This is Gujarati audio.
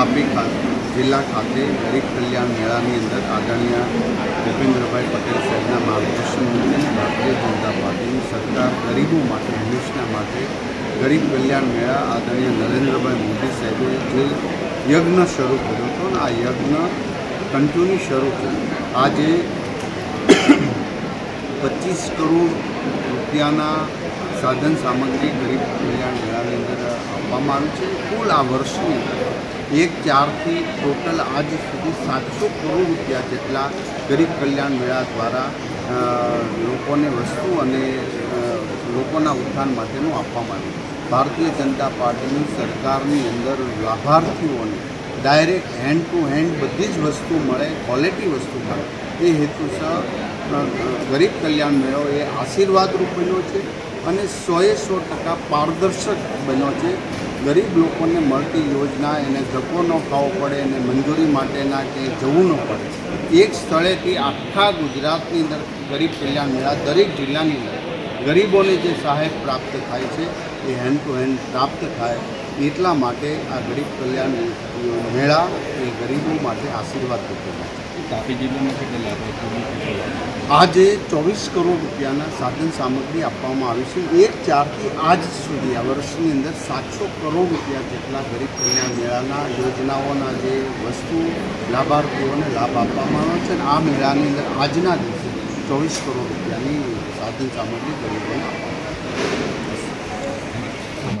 જિલ્લા ખાતે ગરીબ કલ્યાણ મેળાની અંદર આદરણીય ભૂપેન્દ્રભાઈ પટેલ સાહેબના માર્ગદર્શન ભારતીય જનતા પાર્ટીની સરકાર ગરીબો માટે હંમેશના માટે ગરીબ કલ્યાણ મેળા આદરણીય નરેન્દ્રભાઈ મોદી સાહેબે જે યજ્ઞ શરૂ કર્યો હતો અને આ યજ્ઞ કન્ટિન્યુ શરૂ છે આજે પચીસ કરોડ રૂપિયાના સાધન સામગ્રી ગરીબ કલ્યાણ મેળાની અંદર આપવામાં આવી છે. કુલ આ વર્ષની અંદર એક ચારથી ટોટલ આજ સુધી સાતસો કરોડ રૂપિયા જેટલા ગરીબ કલ્યાણ મેળા દ્વારા લોકોને વસ્તુ અને લોકોના ઉત્થાન માટેનું આપવામાં આવ્યું ભારતીય જનતા પાર્ટીની સરકારની અંદર લાભાર્થીઓને ડાયરેક્ટ હેન્ડ ટુ હેન્ડ બધી જ વસ્તુ મળે ક્વોલિટી વસ્તુ મળે. એ હેતુસર ગરીબ કલ્યાણ મેળો એ આશીર્વાદરૂપ બન્યો છે અને સોએ સો ટકા પારદર્શક બન્યો છે. ગરીબ લોકોને મળતી યોજના એને ધક્કો ન ખાવો પડે એને મંજૂરી માટેના કે જવું ન પડે. એક સ્થળેથી આખા ગુજરાતની અંદર ગરીબ કલ્યાણ મેળા દરેક જિલ્લાની અંદર ગરીબોને જે સહાય પ્રાપ્ત થાય છે, એ હેન્ડ ટુ હેન્ડ પ્રાપ્ત થાય એટલા માટે આ ગરીબ કલ્યાણ મેળા એ ગરીબો માટે આશીર્વાદ રૂપે છે. તાપી જિલ્લામાં કેટલા લાભાર્થીઓને આજે ચોવીસ કરોડ રૂપિયાના સાધન સામગ્રી આપવામાં આવી છે. એક ચારથી આજ સુધી આ વર્ષની અંદર સાતસો કરોડ રૂપિયા જેટલા ગરીબ કલ્યાણ મેળાના યોજનાઓના જે વસ્તુ લાભાર્થીઓને લાભ આપવામાં આવ્યો છે અને આ મેળાની અંદર આજના દિવસે ચોવીસ કરોડ રૂપિયાની સાધન સામગ્રી ગરીબોને આપવામાં આવી છે.